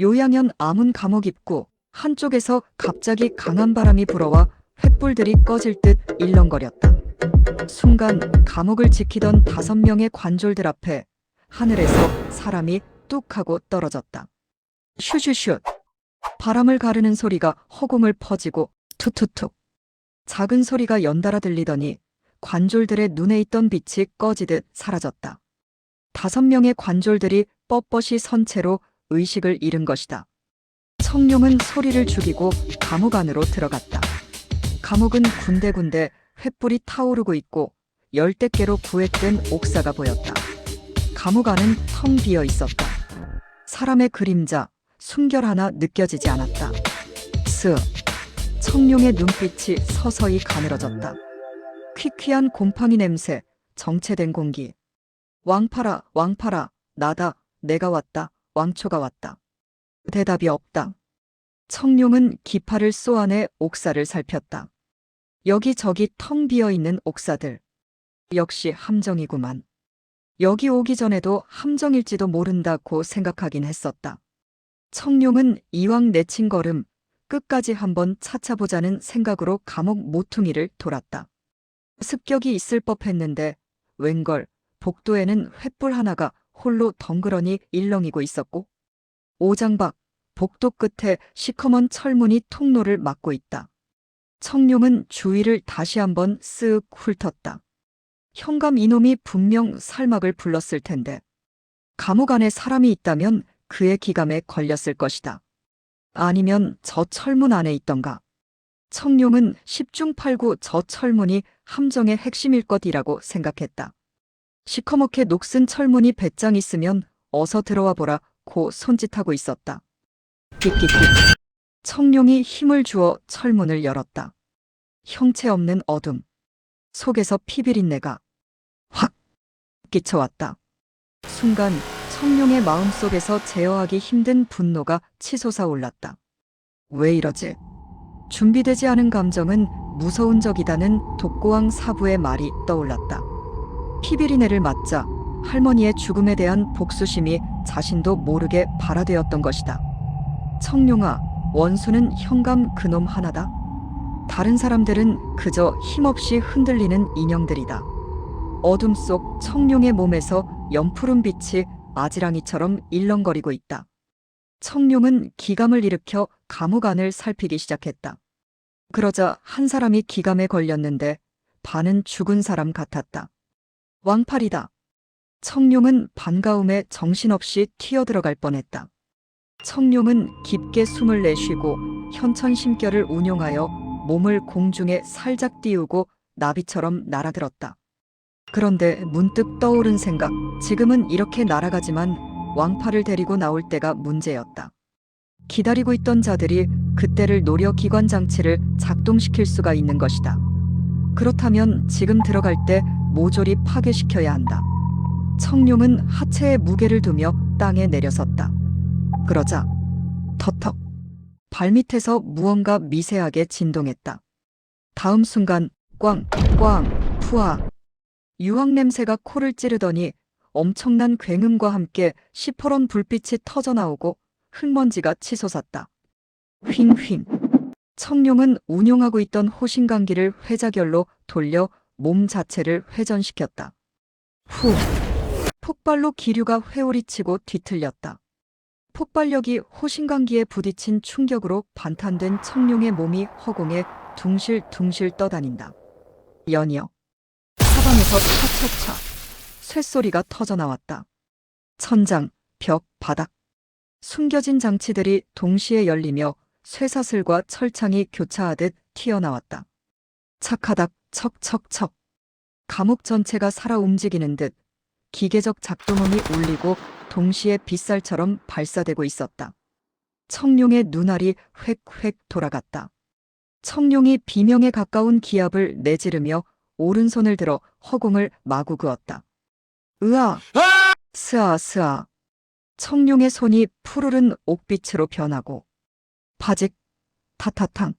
요양현 아문 감옥 입구 한쪽에서 갑자기 강한 바람이 불어와 횃불들이 꺼질 듯 일렁거렸다. 순간 감옥을 지키던 다섯 명의 관졸들 앞에 하늘에서 사람이 뚝 하고 떨어졌다. 슈슈슛. 바람을 가르는 소리가 허공을 퍼지고 툭툭툭. 작은 소리가 연달아 들리더니 관졸들의 눈에 있던 빛이 꺼지듯 사라졌다. 다섯 명의 관졸들이 뻣뻣이 선 채로 의식을 잃은 것이다. 청룡은 소리를 죽이고 감옥 안으로 들어갔다. 감옥은 군데군데 횃불이 타오르고 있고 열댓 개로 구획된 옥사가 보였다. 감옥 안은 텅 비어 있었다. 사람의 그림자, 숨결 하나 느껴지지 않았다. 스. 청룡의 눈빛이 서서히 가늘어졌다. 퀴퀴한 곰팡이 냄새, 정체된 공기. 왕파라, 왕파라, 나다, 내가 왔다, 왕초가 왔다. 대답이 없다. 청룡은 기파를 쏘아내 옥사를 살폈다. 여기저기 텅 비어 있는 옥사들. 역시 함정이구만. 여기 오기 전에도 함정일지도 모른다고 생각하긴 했었다. 청룡은 이왕 내친 걸음 끝까지 한번 찾아보자는 생각으로 감옥 모퉁이를 돌았다. 습격이 있을 법했는데 웬걸 복도에는 횃불 하나가 홀로 덩그러니 일렁이고 있었고 오장박 복도 끝에 시커먼 철문이 통로를 막고 있다. 청룡은 주위를 다시 한번 쓱 훑었다. 현감 이놈이 분명 살막을 불렀을 텐데 감옥 안에 사람이 있다면 그의 기감에 걸렸을 것이다. 아니면 저 철문 안에 있던가. 청룡은 10중 8구 저 철문이 함정의 핵심일 것이라고 생각했다. 시커멓게 녹슨 철문이 배짱 있으면 어서 들어와 보라 고 손짓하고 있었다. 끽끽끽. 청룡이 힘을 주어 철문을 열었다. 형체 없는 어둠. 속에서 피비린내가 확 끼쳐왔다. 순간 청룡의 마음속에서 제어하기 힘든 분노가 치솟아 올랐다. 왜 이러지? 준비되지 않은 감정은 무서운 적이다는 독고왕 사부의 말이 떠올랐다. 피비린내를 맞자 할머니의 죽음에 대한 복수심이 자신도 모르게 발화되었던 것이다. 청룡아, 원수는 현감 그놈 하나다. 다른 사람들은 그저 힘없이 흔들리는 인형들이다. 어둠 속 청룡의 몸에서 연푸른 빛이 아지랑이처럼 일렁거리고 있다. 청룡은 기감을 일으켜 감옥 안을 살피기 시작했다. 그러자 한 사람이 기감에 걸렸는데 반은 죽은 사람 같았다. 왕팔이다. 청룡은 반가움에 정신없이 튀어들어갈 뻔했다. 청룡은 깊게 숨을 내쉬고 현천심결을 운용하여 몸을 공중에 살짝 띄우고 나비처럼 날아들었다. 그런데 문득 떠오른 생각, 지금은 이렇게 날아가지만 왕팔을 데리고 나올 때가 문제였다. 기다리고 있던 자들이 그때를 노려 기관 장치를 작동시킬 수가 있는 것이다. 그렇다면 지금 들어갈 때 모조리 파괴시켜야 한다. 청룡은 하체에 무게를 두며 땅에 내려섰다. 그러자 터턱 발밑에서 무언가 미세하게 진동했다. 다음 순간 꽝, 꽝, 푸아 유황 냄새가 코를 찌르더니 엄청난 굉음과 함께 시퍼런 불빛이 터져나오고 흙먼지가 치솟았다. 휑휑. 청룡은 운용하고 있던 호신강기를 회자결로 돌려 몸 자체를 회전시켰다. 후. 폭발로 기류가 회오리치고 뒤틀렸다. 폭발력이 호신강기에 부딪힌 충격으로 반탄된 청룡의 몸이 허공에 둥실둥실 떠다닌다. 연이어. 사방에서 차차차 쇳소리가 터져나왔다. 천장, 벽, 바닥. 숨겨진 장치들이 동시에 열리며 쇠사슬과 철창이 교차하듯 튀어나왔다. 착하닥, 척척척. 감옥 전체가 살아 움직이는 듯 기계적 작동음이 울리고 동시에 빗살처럼 발사되고 있었다. 청룡의 눈알이 획획 돌아갔다. 청룡이 비명에 가까운 기압을 내지르며 오른손을 들어 허공을 마구 그었다. 으아! 스아 스아. 청룡의 손이 푸르른 옥빛으로 변하고 바직 타타탕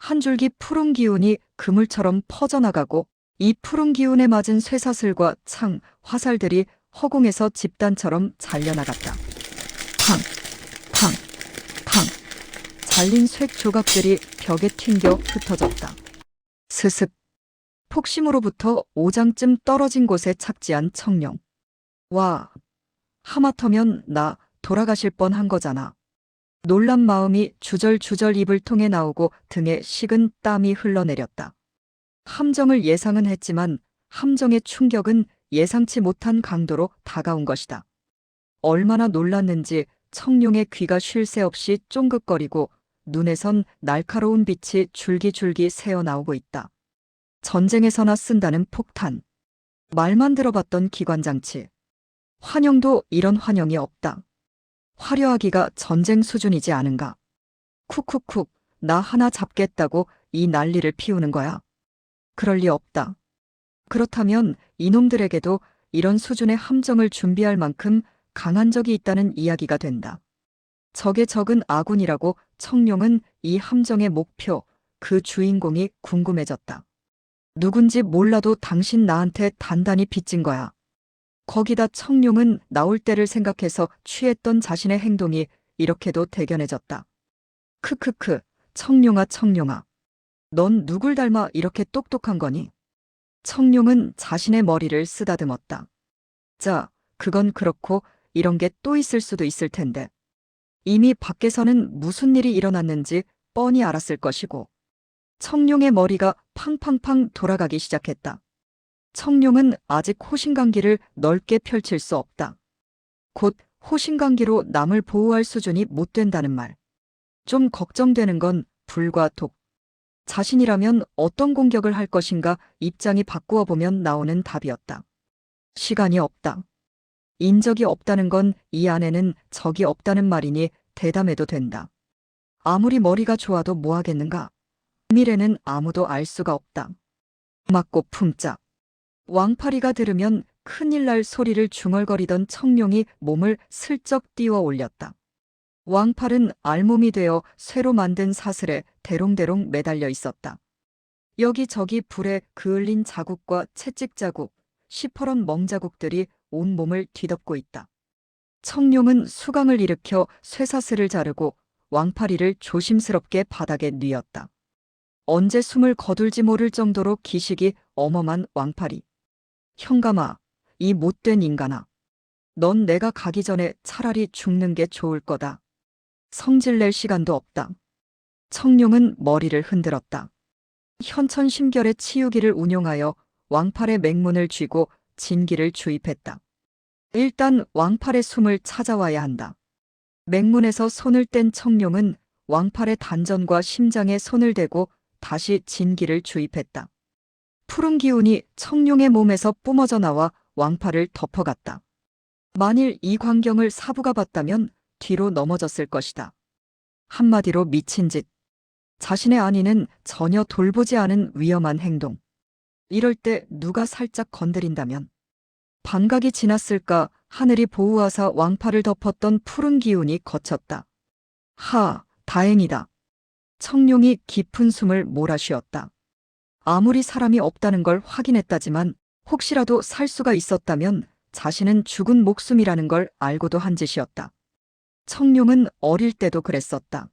한 줄기 푸른 기운이 그물처럼 퍼져나가고 이 푸른 기운에 맞은 쇠사슬과 창, 화살들이 허공에서 집단처럼 잘려나갔다. 팡, 팡. 잘린 쇠 조각들이 벽에 튕겨 흩어졌다. 스습. 폭심으로부터 5장쯤 떨어진 곳에 착지한 청룡. 와, 하마터면 나 돌아가실 뻔한 거잖아. 놀란 마음이 주절주절 입을 통해 나오고 등에 식은 땀이 흘러내렸다. 함정을 예상은 했지만 함정의 충격은 예상치 못한 강도로 다가온 것이다. 얼마나 놀랐는지 청룡의 귀가 쉴 새 없이 쫑긋거리고 눈에선 날카로운 빛이 줄기줄기 새어나오고 있다. 전쟁에서나 쓴다는 폭탄. 말만 들어봤던 기관장치. 환영도 이런 환영이 없다. 화려하기가 전쟁 수준이지 않은가. 쿡쿡쿡, 나 하나 잡겠다고 이 난리를 피우는 거야. 그럴 리 없다. 그렇다면 이놈들에게도 이런 수준의 함정을 준비할 만큼 강한 적이 있다는 이야기가 된다. 적의 적은 아군이라고 청룡은 이 함정의 목표, 그 주인공이 궁금해졌다. 누군지 몰라도 당신 나한테 단단히 빚진 거야. 거기다 청룡은 나올 때를 생각해서 취했던 자신의 행동이 이렇게도 대견해졌다. 크크크, 청룡아 청룡아. 넌 누굴 닮아 이렇게 똑똑한 거니? 청룡은 자신의 머리를 쓰다듬었다. 자, 그건 그렇고 이런 게 또 있을 수도 있을 텐데. 이미 밖에서는 무슨 일이 일어났는지 뻔히 알았을 것이고. 청룡의 머리가 팡팡팡 돌아가기 시작했다. 청룡은 아직 호신강기를 넓게 펼칠 수 없다. 곧 호신강기로 남을 보호할 수준이 못 된다는 말. 좀 걱정되는 건 불과 독. 자신이라면 어떤 공격을 할 것인가 입장이 바꾸어 보면 나오는 답이었다. 시간이 없다. 인적이 없다는 건 이 안에는 적이 없다는 말이니 대담해도 된다. 아무리 머리가 좋아도 뭐 하겠는가? 미래는 아무도 알 수가 없다. 맞고 품짝. 왕파리가 들으면 큰일 날 소리를 중얼거리던 청룡이 몸을 슬쩍 띄워 올렸다. 왕팔은 알몸이 되어 쇠로 만든 사슬에 대롱대롱 매달려 있었다. 여기저기 불에 그을린 자국과 채찍 자국, 시퍼런 멍자국들이 온 몸을 뒤덮고 있다. 청룡은 수강을 일으켜 쇠사슬을 자르고 왕파리를 조심스럽게 바닥에 뉘었다. 언제 숨을 거둘지 모를 정도로 기식이 어멈한 왕파리. 현감아, 이 못된 인간아. 넌 내가 가기 전에 차라리 죽는 게 좋을 거다. 성질 낼 시간도 없다. 청룡은 머리를 흔들었다. 현천 심결의 치유기를 운용하여 왕팔의 맹문을 쥐고 진기를 주입했다. 일단 왕팔의 숨을 찾아와야 한다. 맹문에서 손을 뗀 청룡은 왕팔의 단전과 심장에 손을 대고 다시 진기를 주입했다. 푸른 기운이 청룡의 몸에서 뿜어져 나와 왕팔을 덮어갔다. 만일 이 광경을 사부가 봤다면 뒤로 넘어졌을 것이다. 한마디로 미친 짓. 자신의 안위는 전혀 돌보지 않은 위험한 행동. 이럴 때 누가 살짝 건드린다면 반각이 지났을까 하늘이 보호하사 왕팔을 덮었던 푸른 기운이 거쳤다. 하, 다행이다. 청룡이 깊은 숨을 몰아쉬었다. 아무리 사람이 없다는 걸 확인했다지만 혹시라도 살 수가 있었다면 자신은 죽은 목숨이라는 걸 알고도 한 짓이었다. 청룡은 어릴 때도 그랬었다.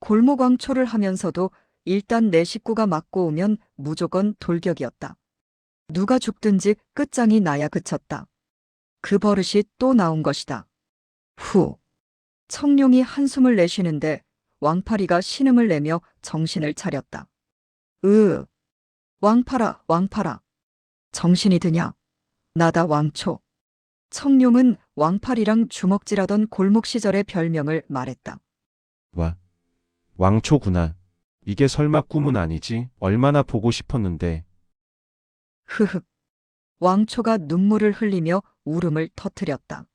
골목왕초를 하면서도 일단 내 식구가 맞고 오면 무조건 돌격이었다. 누가 죽든지 끝장이 나야 그쳤다. 그 버릇이 또 나온 것이다. 후. 청룡이 한숨을 내쉬는데 왕파리가 신음을 내며 정신을 차렸다. 으. 왕파라, 왕파라. 정신이 드냐? 나다 왕초. 청룡은 왕팔이랑 주먹질하던 골목 시절의 별명을 말했다. 와. 왕초구나. 이게 설마 꿈은 아니지? 얼마나 보고 싶었는데. 흐흑. 왕초가 눈물을 흘리며 울음을 터뜨렸다.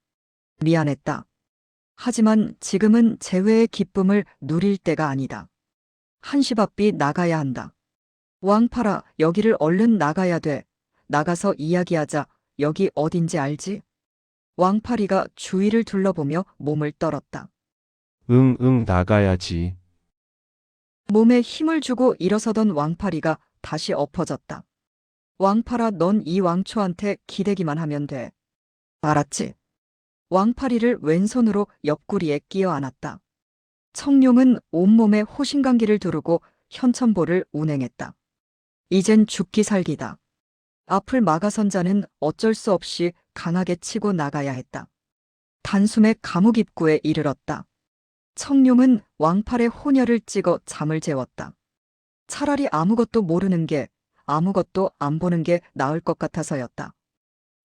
미안했다. 하지만 지금은 재회의 기쁨을 누릴 때가 아니다. 한시 앞이 나가야 한다. 왕파라, 여기를 얼른 나가야 돼. 나가서 이야기하자. 여기 어딘지 알지? 왕파리가 주위를 둘러보며 몸을 떨었다. 응, 응, 나가야지. 몸에 힘을 주고 일어서던 왕파리가 다시 엎어졌다. 왕파라, 넌이 왕초한테 기대기만 하면 돼. 알았지? 왕파리를 왼손으로 옆구리에 끼어 안았다. 청룡은 온몸에 호신강기를 두르고 현천보를 운행했다. 이젠 죽기 살기다. 앞을 막아선 자는 어쩔 수 없이 강하게 치고 나가야 했다. 단숨에 감옥 입구에 이르렀다. 청룡은 왕팔에 혼혈을 찍어 잠을 재웠다. 차라리 아무것도 모르는 게 아무것도 안 보는 게 나을 것 같아서였다.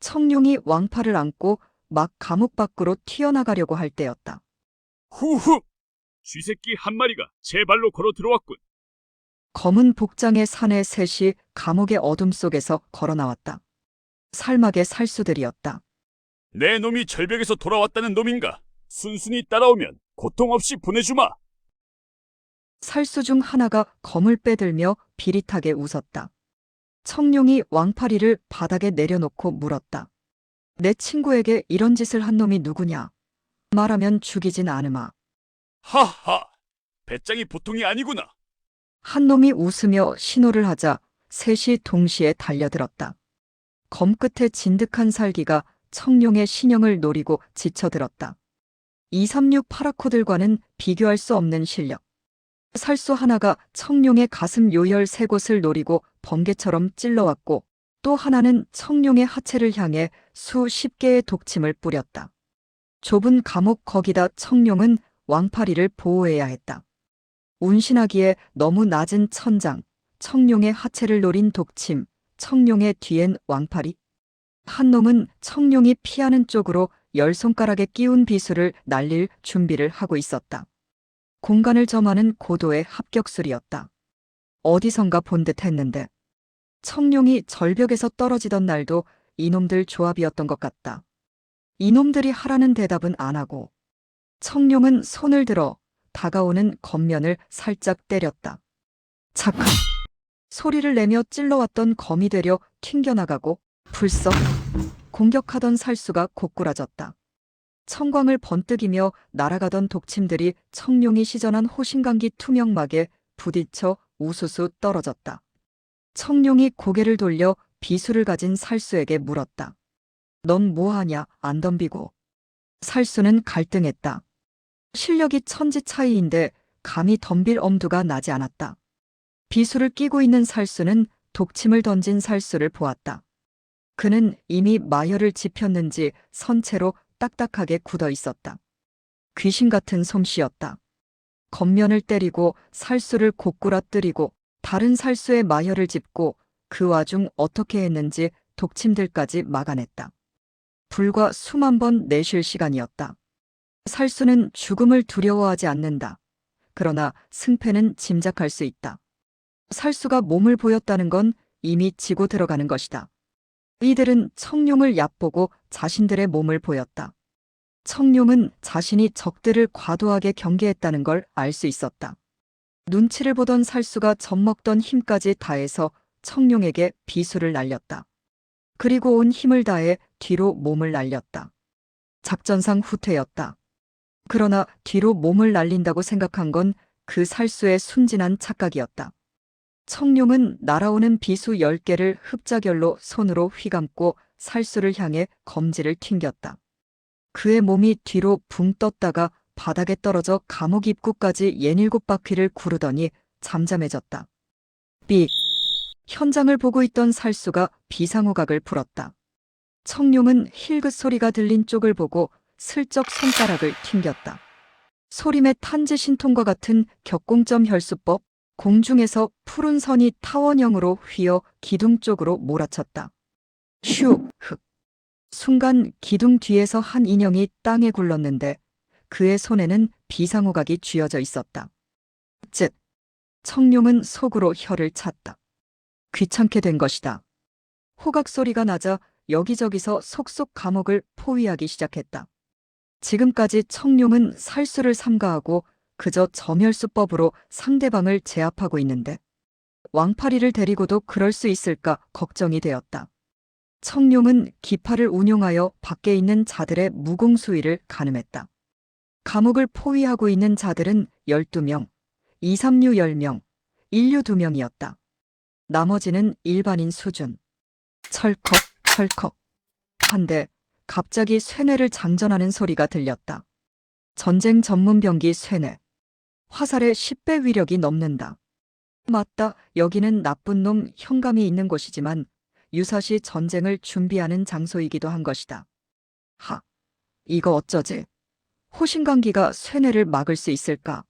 청룡이 왕팔을 안고 막 감옥 밖으로 튀어나가려고 할 때였다. 후후! 쥐새끼 한 마리가 제 발로 걸어 들어왔군. 검은 복장의 사내 셋이 감옥의 어둠 속에서 걸어 나왔다. 살막의 살수들이었다. 내 놈이 절벽에서 돌아왔다는 놈인가? 순순히 따라오면 고통 없이 보내주마. 살수 중 하나가 검을 빼들며 비릿하게 웃었다. 청룡이 왕파리를 바닥에 내려놓고 물었다. 내 친구에게 이런 짓을 한 놈이 누구냐? 말하면 죽이진 않으마. 하하! 배짱이 보통이 아니구나. 한 놈이 웃으며 신호를 하자 셋이 동시에 달려들었다. 검 끝에 진득한 살기가 청룡의 신형을 노리고 지쳐들었다. 236 파라코들과는 비교할 수 없는 실력. 살수 하나가 청룡의 가슴 요열 세 곳을 노리고 번개처럼 찔러왔고 또 하나는 청룡의 하체를 향해 수십 개의 독침을 뿌렸다. 좁은 감옥 거기다 청룡은 왕파리를 보호해야 했다. 운신하기에 너무 낮은 천장, 청룡의 하체를 노린 독침, 청룡의 뒤엔 왕파리. 한 놈은 청룡이 피하는 쪽으로 열 손가락에 끼운 비수를 날릴 준비를 하고 있었다. 공간을 점하는 고도의 합격술이었다. 어디선가 본 듯 했는데 청룡이 절벽에서 떨어지던 날도 이놈들 조합이었던 것 같다. 이놈들이 하라는 대답은 안 하고 청룡은 손을 들어 다가오는 겉면을 살짝 때렸다. 착각. 소리를 내며 찔러왔던 검이 되려 튕겨나가고 불썩 공격하던 살수가 고꾸라졌다. 청광을 번뜩이며 날아가던 독침들이 청룡이 시전한 호신강기 투명막에 부딪혀 우수수 떨어졌다. 청룡이 고개를 돌려 비수를 가진 살수에게 물었다. 넌 뭐하냐 안 덤비고. 살수는 갈등했다. 실력이 천지 차이인데 감히 덤빌 엄두가 나지 않았다. 비수를 끼고 있는 살수는 독침을 던진 살수를 보았다. 그는 이미 마혈을 짚혔는지 선체로 딱딱하게 굳어 있었다. 귀신 같은 솜씨였다. 겉면을 때리고 살수를 고꾸라뜨리고 다른 살수의 마혈을 짚고 그 와중 어떻게 했는지 독침들까지 막아냈다. 불과 수만 번 내쉴 시간이었다. 살수는 죽음을 두려워하지 않는다. 그러나 승패는 짐작할 수 있다. 살수가 몸을 보였다는 건 이미 지고 들어가는 것이다. 이들은 청룡을 얕보고 자신들의 몸을 보였다. 청룡은 자신이 적들을 과도하게 경계했다는 걸 알 수 있었다. 눈치를 보던 살수가 젖먹던 힘까지 다해서 청룡에게 비수를 날렸다. 그리고 온 힘을 다해 뒤로 몸을 날렸다. 작전상 후퇴였다. 그러나 뒤로 몸을 날린다고 생각한 건 그 살수의 순진한 착각이었다. 청룡은 날아오는 비수 10개를 흡자결로 손으로 휘감고 살수를 향해 검지를 튕겼다. 그의 몸이 뒤로 붕 떴다가 바닥에 떨어져 감옥 입구까지 예닐곱 바퀴를 구르더니 잠잠해졌다. 삑! 현장을 보고 있던 살수가 비상호각을 불었다. 청룡은 힐긋 소리가 들린 쪽을 보고 슬쩍 손가락을 튕겼다. 소림의 탄지 신통과 같은 격공점 혈수법, 공중에서 푸른 선이 타원형으로 휘어 기둥 쪽으로 몰아쳤다. 휴, 흑. 순간 기둥 뒤에서 한 인형이 땅에 굴렀는데 그의 손에는 비상호각이 쥐어져 있었다. 쯧. 청룡은 속으로 혀를 찼다. 귀찮게 된 것이다. 호각 소리가 나자 여기저기서 속속 감옥을 포위하기 시작했다. 지금까지 청룡은 살수를 삼가하고 그저 점혈수법으로 상대방을 제압하고 있는데 왕파리를 데리고도 그럴 수 있을까 걱정이 되었다. 청룡은 기파를 운용하여 밖에 있는 자들의 무공수위를 가늠했다. 감옥을 포위하고 있는 자들은 12명, 236 10명, 인류 2명이었다. 나머지는 일반인 수준. 철컥, 철컥. 한데 갑자기 쇠뇌를 장전하는 소리가 들렸다. 전쟁 전문 병기 쇠뇌. 화살의 10배 위력이 넘는다. 맞다. 여기는 나쁜 놈 현감이 있는 곳이지만 유사시 전쟁을 준비하는 장소이기도 한 것이다. 하, 이거 어쩌지? 호신강기가 쇠뇌를 막을 수 있을까?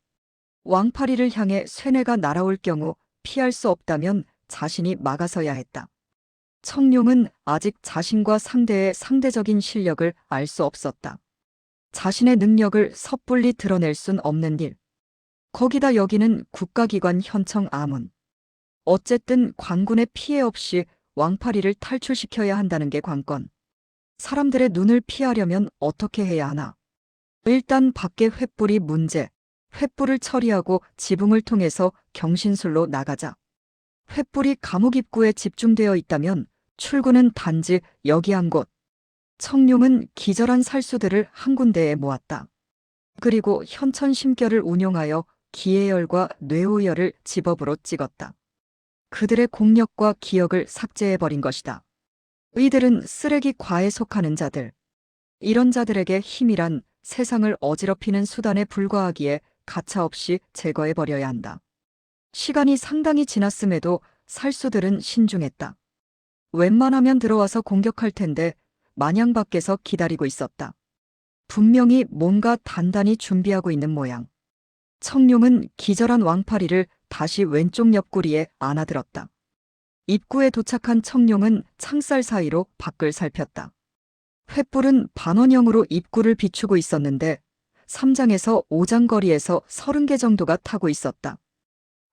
왕파리를 향해 쇠뇌가 날아올 경우 피할 수 없다면 자신이 막아서야 했다. 청룡은 아직 자신과 상대의 상대적인 실력을 알 수 없었다. 자신의 능력을 섣불리 드러낼 순 없는 일. 거기다 여기는 국가기관 현청 아문. 어쨌든 관군의 피해 없이 왕파리를 탈출시켜야 한다는 게 관건. 사람들의 눈을 피하려면 어떻게 해야 하나? 일단 밖에 횃불이 문제. 횃불을 처리하고 지붕을 통해서 경신술로 나가자. 횃불이 감옥 입구에 집중되어 있다면 출구는 단지 여기 한 곳. 청룡은 기절한 살수들을 한 군데에 모았다. 그리고 현천 심결을 운용하여 기해열과 뇌오열을 집업으로 찍었다. 그들의 공력과 기억을 삭제해버린 것이다. 이들은 쓰레기 과에 속하는 자들. 이런 자들에게 힘이란 세상을 어지럽히는 수단에 불과하기에 가차없이 제거해버려야 한다. 시간이 상당히 지났음에도 살수들은 신중했다. 웬만하면 들어와서 공격할 텐데 마냥 밖에서 기다리고 있었다. 분명히 뭔가 단단히 준비하고 있는 모양. 청룡은 기절한 왕파리를 다시 왼쪽 옆구리에 안아들었다. 입구에 도착한 청룡은 창살 사이로 밖을 살폈다. 횃불은 반원형으로 입구를 비추고 있었는데 3장에서 5장 거리에서 30개 정도가 타고 있었다.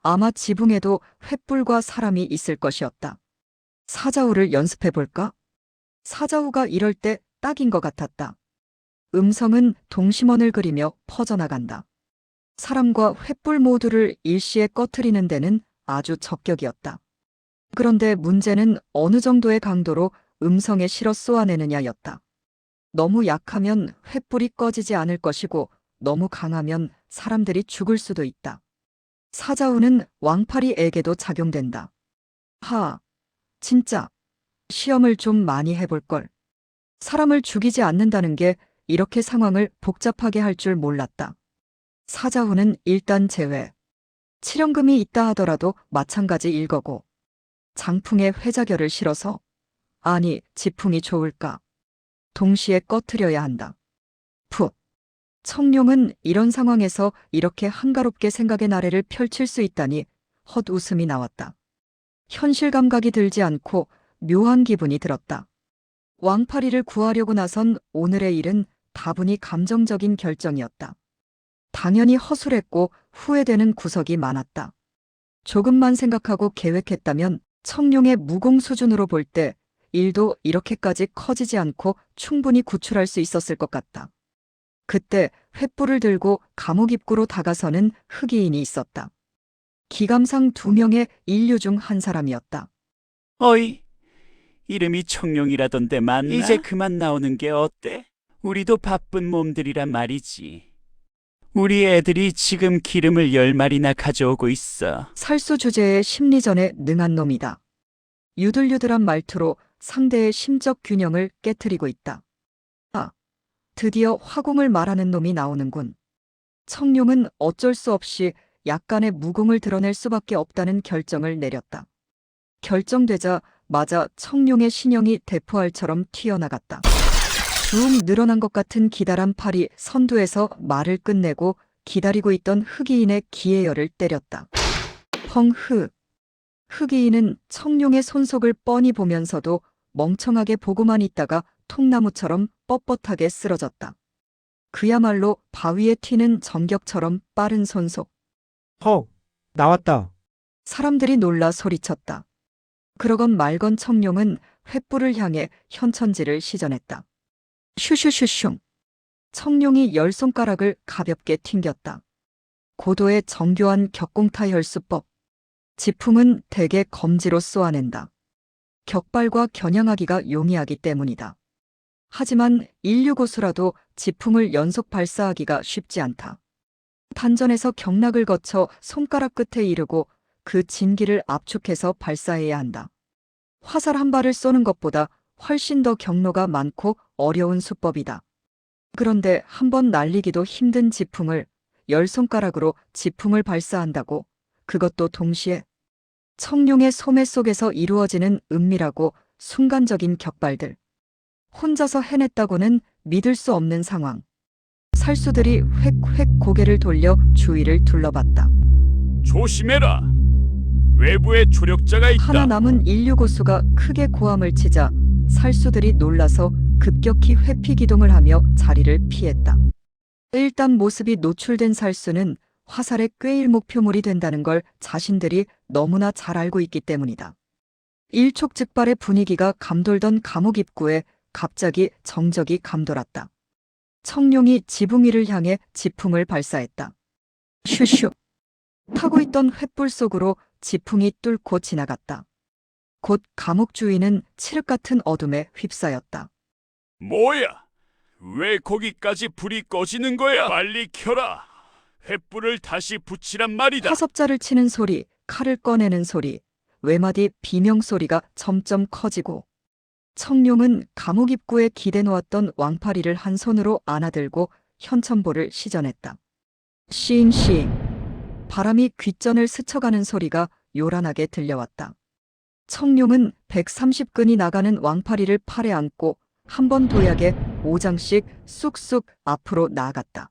아마 지붕에도 횃불과 사람이 있을 것이었다. 사자후를 연습해볼까? 사자후가 이럴 때 딱인 것 같았다. 음성은 동심원을 그리며 퍼져나간다. 사람과 횃불 모두를 일시에 꺼트리는 데는 아주 적격이었다. 그런데 문제는 어느 정도의 강도로 음성에 실어 쏘아내느냐였다. 너무 약하면 횃불이 꺼지지 않을 것이고 너무 강하면 사람들이 죽을 수도 있다. 사자우는 왕파리에게도 작용된다. 하, 진짜 시험을 좀 많이 해볼 걸. 사람을 죽이지 않는다는 게 이렇게 상황을 복잡하게 할 줄 몰랐다. 사자후는 일단 제외. 칠연금이 있다 하더라도 마찬가지 일거고. 장풍에 회자결을 실어서 아니 지풍이 좋을까. 동시에 꺼트려야 한다. 풋. 청룡은 이런 상황에서 이렇게 한가롭게 생각의 나래를 펼칠 수 있다니 헛웃음이 나왔다. 현실 감각이 들지 않고 묘한 기분이 들었다. 왕파리를 구하려고 나선 오늘의 일은 다분히 감정적인 결정이었다. 당연히 허술했고 후회되는 구석이 많았다. 조금만 생각하고 계획했다면 청룡의 무공 수준으로 볼 때 일도 이렇게까지 커지지 않고 충분히 구출할 수 있었을 것 같다. 그때 횃불을 들고 감옥 입구로 다가서는 흑이인이 있었다. 기감상 두 명의 인류 중 한 사람이었다. 어이, 이름이 청룡이라던데 맞나? 이제 그만 나오는 게 어때? 우리도 바쁜 몸들이란 말이지. 우리 애들이 지금 기름을 열 마리나 가져오고 있어. 살수 주제의 심리전에 능한 놈이다. 유들유들한 말투로 상대의 심적 균형을 깨뜨리고 있다. 아, 드디어 화공을 말하는 놈이 나오는군. 청룡은 어쩔 수 없이 약간의 무공을 드러낼 수밖에 없다는 결정을 내렸다. 결정되자 마자 청룡의 신형이 대포알처럼 튀어나갔다. 쭉 늘어난 것 같은 기다란 팔이 선두에서 말을 끝내고 기다리고 있던 흑이인의 기해열을 때렸다. 펑흐. 흑이인은 청룡의 손속을 뻔히 보면서도 멍청하게 보고만 있다가 통나무처럼 뻣뻣하게 쓰러졌다. 그야말로 바위에 튀는 전격처럼 빠른 손속. 헉, 나왔다. 사람들이 놀라 소리쳤다. 그러건 말건 청룡은 횃불을 향해 현천지를 시전했다. 슈슈슈슝. 청룡이 열 손가락을 가볍게 튕겼다. 고도의 정교한 격공타 혈수법. 지풍은 대개 검지로 쏘아낸다. 격발과 겨냥하기가 용이하기 때문이다. 하지만 인류 고수라도 지풍을 연속 발사하기가 쉽지 않다. 단전에서 경락을 거쳐 손가락 끝에 이르고 그 진기를 압축해서 발사해야 한다. 화살 한 발을 쏘는 것보다 훨씬 더 경로가 많고 어려운 수법이다. 그런데 한 번 날리기도 힘든 지풍을 열 손가락으로 지풍을 발사한다고 그것도 동시에 청룡의 소매 속에서 이루어지는 은밀하고 순간적인 격발들. 혼자서 해냈다고는 믿을 수 없는 상황. 살수들이 획획 고개를 돌려 주위를 둘러봤다. 조심해라. 외부에 조력자가 있다. 하나 남은 인류 고수가 크게 고함을 치자 살수들이 놀라서 급격히 회피 기동을 하며 자리를 피했다. 일단 모습이 노출된 살수는 화살의 꾀일 목표물이 된다는 걸 자신들이 너무나 잘 알고 있기 때문이다. 일촉즉발의 분위기가 감돌던 감옥 입구에 갑자기 정적이 감돌았다. 청룡이 지붕 위를 향해 지풍을 발사했다. 슈슈. 타고 있던 횃불 속으로 지풍이 뚫고 지나갔다. 곧 감옥 주위는 칠흑 같은 어둠에 휩싸였다. 뭐야? 왜 거기까지 불이 꺼지는 거야? 빨리 켜라. 횃불을 다시 붙이란 말이다. 화섭자를 치는 소리, 칼을 꺼내는 소리, 외마디 비명 소리가 점점 커지고 청룡은 감옥 입구에 기대 놓았던 왕파리를 한 손으로 안아들고 현천보를 시전했다. 시잉시잉 바람이 귓전을 스쳐가는 소리가 요란하게 들려왔다. 청룡은 130근이 나가는 왕파리를 팔에 안고 한 번 도약에 5장씩 쑥쑥 앞으로 나아갔다.